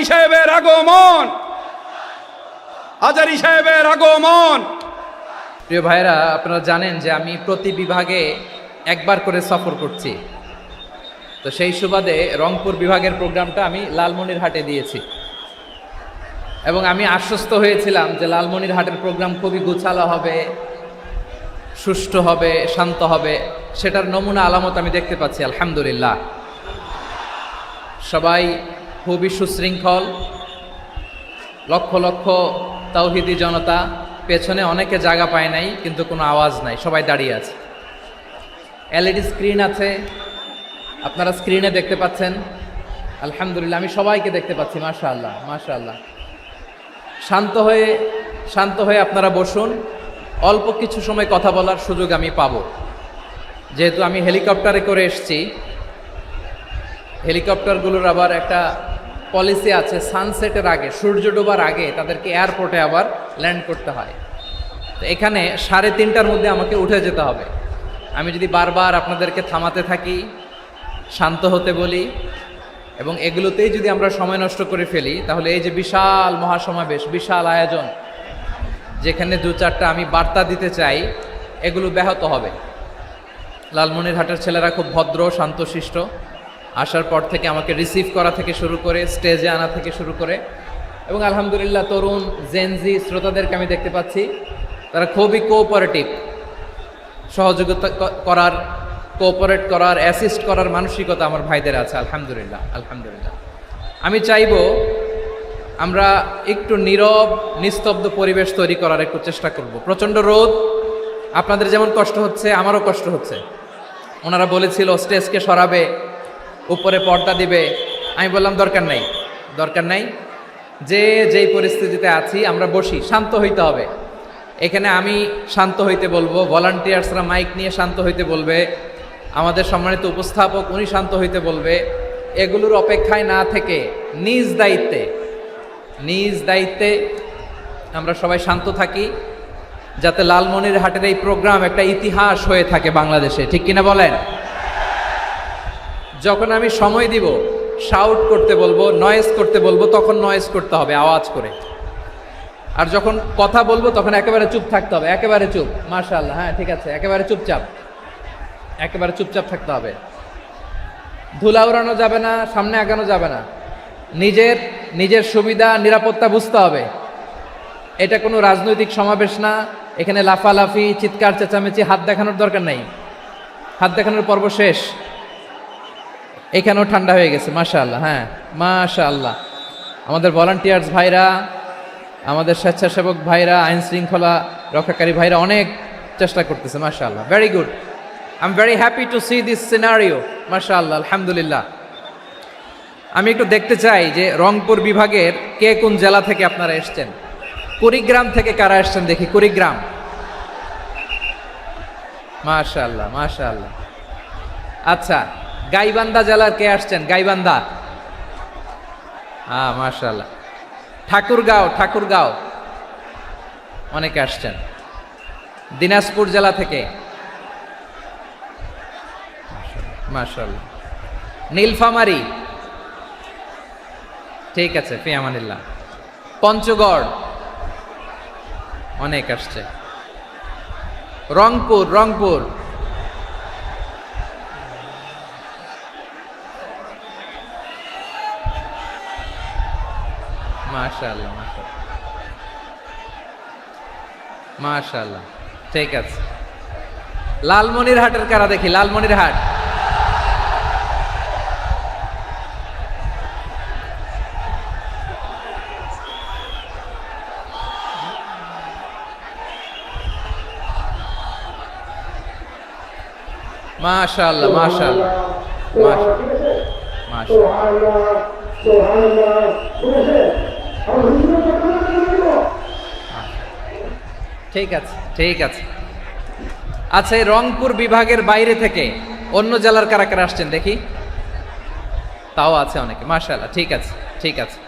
আজারি সাহেবের আগমন। আজারি সাহেবের আগমন। প্রিয় ভাইরা আপনারা জানেন যে আমি প্রতি বিভাগে একবার করে সফর করছি। তো সেই সুবাদে রংপুর বিভাগের প্রোগ্রামটা আমি লালমনিরহাটে দিয়েছি। এবং আমি আশ্বস্ত হয়েছিলাম যে লালমনিরহাটের প্রোগ্রাম খুবই গুছালো হবে, সুষ্ঠু হবে, শান্ত হবে। সেটার নমুনা আলামত আমি দেখতে পাচ্ছি, আলহামদুলিল্লাহ। সবাই খুবই সুশৃঙ্খল। লক্ষ লক্ষ তাওহিদি জনতা পেছনে অনেকে জায়গা পায় নাই, কিন্তু কোনো আওয়াজ নাই, সবাই দাঁড়িয়ে আছে। এলইডি স্ক্রিন আছে, আপনারা স্ক্রিনে দেখতে পাচ্ছেন। আলহামদুলিল্লাহ, আমি সবাইকে দেখতে পাচ্ছি মাশা আল্লাহ মাশা আল্লাহ শান্ত হয়ে শান্ত হয়ে আপনারা বসুন। অল্প কিছু সময় কথা বলার সুযোগ আমি পাবো। যেহেতু আমি হেলিকপ্টারে করে এসছি, হেলিকপ্টারগুলোর আবার একটা পলিসি আছে সানসেটের আগে, সূর্য ডোবার আগে তাদেরকে এয়ারপোর্টে আবার ল্যান্ড করতে হয়। তো এখানে সাড়ে তিনটার মধ্যে আমাকে উঠে যেতে হবে। আমি যদি বারবার আপনাদেরকে থামাতে থাকি, শান্ত হতে বলি, এবং এগুলোতেই যদি আমরা সময় নষ্ট করে ফেলি, তাহলে এই যে বিশাল মহাসমাবেশ, বিশাল আয়োজন, যেখানে দু চারটা আমি বার্তা দিতে চাই, এগুলো ব্যাহত হবে। লালমনিরহাটের ছেলেরা খুব ভদ্র, শান্তশিষ্ট। আসার পর থেকে আমাকে রিসিভ করা থেকে শুরু করে স্টেজে আনা থেকে শুরু করে। এবং আলহামদুলিল্লাহ তরুণ জেনজি শ্রোতাদেরকে আমি দেখতে পাচ্ছি। তারা খুবই কোঅপারেটিভ সহযোগিতা করার কোঅপারেট করার অ্যাসিস্ট করার মানসিকতা আমার ভাইদের আছে, আলহামদুলিল্লাহ আলহামদুলিল্লাহ। আমি চাইব আমরা একটু নীরব, নিস্তব্ধ পরিবেশ তৈরি করার একটু চেষ্টা করব। প্রচণ্ড রোদ, আপনাদের যেমন কষ্ট হচ্ছে, আমারও কষ্ট হচ্ছে। ওনারা বলেছিল স্টেজকে সরাবে। উপরে পর্দা দিবে। আমি বললাম, দরকার নাই দরকার নাই। যে, যেই পরিস্থিতিতে আছি, আমরা বসি, শান্ত হইতে হবে। এখানে আমি শান্ত হইতে বলব, ভলান্টিয়ার্সরা মাইক নিয়ে শান্ত হইতে বলবে, আমাদের সম্মানিত উপস্থাপক উনি শান্ত হইতে বলবে। এগুলোর অপেক্ষায় না থেকে নিজ দায়িত্বে নিজ দায়িত্বে আমরা সবাই শান্ত থাকি, যাতে লালমনির হাটের এই প্রোগ্রাম একটা ইতিহাস হয়ে থাকে বাংলাদেশে। ঠিক কিনা বলেন? যখন আমি সময় দিব শাউট করতে বলব নয়েজ করতে বলব, তখন নয়েজ করতে হবে, আওয়াজ করে। আর যখন কথা বলব, তখন একেবারে চুপ থাকতে হবে, একেবারে চুপ মার্শাল্লাহ হ্যাঁ ঠিক আছে, একেবারে চুপচাপ একেবারে চুপচাপ থাকতে হবে। ধুলা উড়ানো যাবে না, সামনে আগানো যাবে না। নিজের নিজের সুবিধা, নিরাপত্তা বুঝতে হবে। এটা কোনো রাজনৈতিক সমাবেশ না, এখানে লাফালাফি, চিৎকার, চেঁচামেচি, হাত দেখানোর দরকার নেই। হাত দেখানোর পর্ব শেষ। এখানেও ঠান্ডা হয়ে গেছে মাশা আল্লাহ হ্যাঁ মাশা আল্লাহ আমাদের ভলান্টিয়ার্স ভাইরা, আমাদের স্বেচ্ছাসেবক ভাইরা, আইন শৃঙ্খলা রক্ষাকারী ভাইরা অনেক চেষ্টা করতেছে মাশা আল্লাহ very good I am very happy to see this scenario মাশা আল্লাহ আলহামদুলিল্লাহ। আমি একটু দেখতে চাই যে রংপুর বিভাগের কে কোন জেলা থেকে আপনারা এসছেন? কুড়িগ্রাম থেকে কারা এসছেন দেখি, কুড়িগ্রাম। মাশা আল্লাহ আল্লাহ আচ্ছা গাইবান্ধা জেলার কে আসছেন? গাইবান্ধা। হ্যাঁ মাশাল্লাহ ঠাকুরগাঁও ঠাকুরগাঁও। অনেকে আসছেন। দিনাজপুর জেলা থেকে। মাশাল্লাহ নীলফামারি। ঠিক আছে, ফিয়ামানিল্লাহ। পঞ্চগড়। অনেক আসছে। রংপুর রংপুর। মাশাআল্লাহ মাশাআল্লাহ। ঠিক আছে। লালমনির হাটের কারা দেখি? লালমনির হাট মাশাআল্লাহ মাশাআল্লাহ। মাশাআল্লাহ মাশাআল্লাহ ঠিক আছে ঠিক আছে। আচ্ছা এই রংপুর বিভাগের বাইরে থেকে অন্য জেলার কারা কারা আসছেন দেখি? তাও আছে অনেকে, মাশাআল্লাহ, ঠিক আছে ঠিক আছে।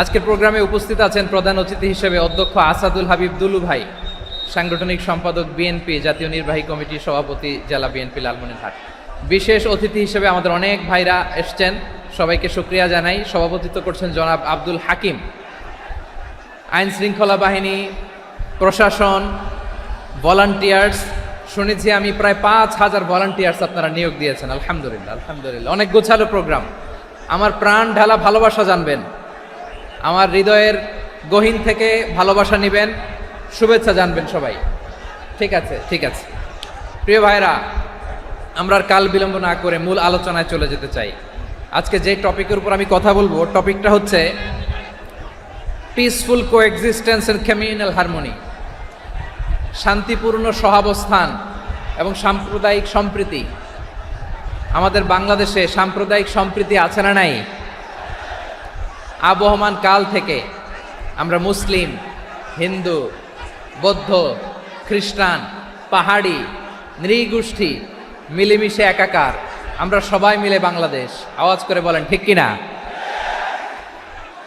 আজকের প্রোগ্রামে উপস্থিত আছেন প্রধান অতিথি হিসেবে অধ্যক্ষ আসাদুল হাবিব দুলু ভাই, সাংগঠনিক সম্পাদক বিএনপি, জাতীয় নির্বাহী কমিটির সভাপতি, জেলা বিএনপি লালমনিরহাট। বিশেষ অতিথি হিসেবে আমাদের অনেক ভাইরা এসছেন, সবাইকে শুক্রিয়া জানাই। সভাপতিত্ব করছেন জনাব আব্দুল হাকিম। আইন শৃঙ্খলা বাহিনী, প্রশাসন ভলান্টিয়ার্স শুনেছি আমি প্রায় পাঁচ হাজার ভলান্টিয়ার্স আপনারা নিয়োগ দিয়েছেন। আলহামদুলিল্লাহ আলহামদুলিল্লাহ। অনেক গোছালো প্রোগ্রাম আমার প্রাণ ঢালা ভালোবাসা জানবেন। আমার হৃদয়ের গহীন থেকে ভালোবাসা নেবেন। শুভেচ্ছা জানবেন সবাই। ঠিক আছে ঠিক আছে। প্রিয় ভাইরা আমরা কাল বিলম্ব না করে মূল আলোচনায় চলে যেতে চাই। আজকে যে টপিকের উপর আমি কথা বলব টপিকটা হচ্ছে peaceful coexistence and communal harmony শান্তিপূর্ণ সহাবস্থান এবং সাম্প্রদায়িক সম্প্রীতি। আমাদের বাংলাদেশে সাম্প্রদায়িক সম্প্রীতি আছে না নাই? আবহমান কাল থেকে আমরা মুসলিম, হিন্দু, বৌদ্ধ, খ্রিস্টান, পাহাড়ি, নৃগোষ্ঠী মিলেমিশে একাকার। আমরা সবাই মিলে বাংলাদেশ। আওয়াজ করে বলেন, ঠিক কিনা?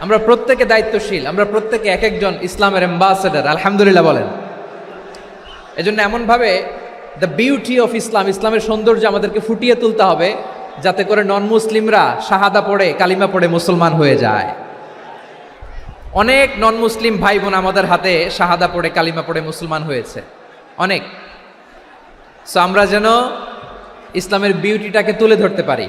আমরা প্রত্যেকে দায়িত্বশীল, আমরা প্রত্যেকে এক একজন ইসলামের অ্যাম্বাসেডার আলহামদুলিল্লাহ বলেন। এজন্য এমনভাবে দ্য বিউটি অফ ইসলাম ইসলামের সৌন্দর্য আমাদেরকে ফুটিয়ে তুলতে হবে, যাতে করে নন মুসলিমরা শাহাদা পড়ে, কালিমা পড়ে মুসলমান হয়ে যায়। অনেক নন মুসলিম ভাই বোন আমাদের হাতে শাহাদা পড়ে, কালিমা পড়ে মুসলমান হয়েছে। অনেক। সো আমরা যেন ইসলামের বিউটিটাকে তুলে ধরতে পারি।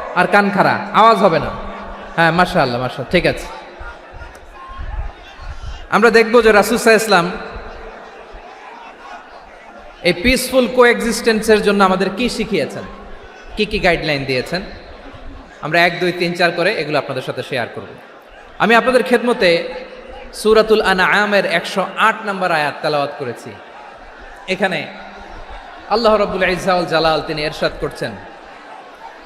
আর কান খাড়া, আওয়াজ হবে না। হ্যাঁ মার্শা আল্লাহ মার্শা ঠিক আছে। আমরা দেখব যে রাসুসাহ ইসলাম এই পিসফুল কো এক্সিস্টেন্সের জন্য আমাদের কি শিখিয়েছেন? কি কি গাইডলাইন দিয়েছেন? আমরা এক, দুই, তিন, চার করে এগুলো আপনাদের সাথে শেয়ার করব। আমি আপনাদের খেদমতে সুরাতুল আনাআমের একশো আট নম্বর আয়াত তেলাওয়াত করেছি। এখানে আল্লাহ রব্বুল ইজাউল জালাল তিনি এরশাদ করছেন।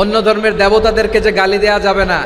অন্য ধর্মের দেবতাদেরকে যে গালি দেওয়া যাবে না।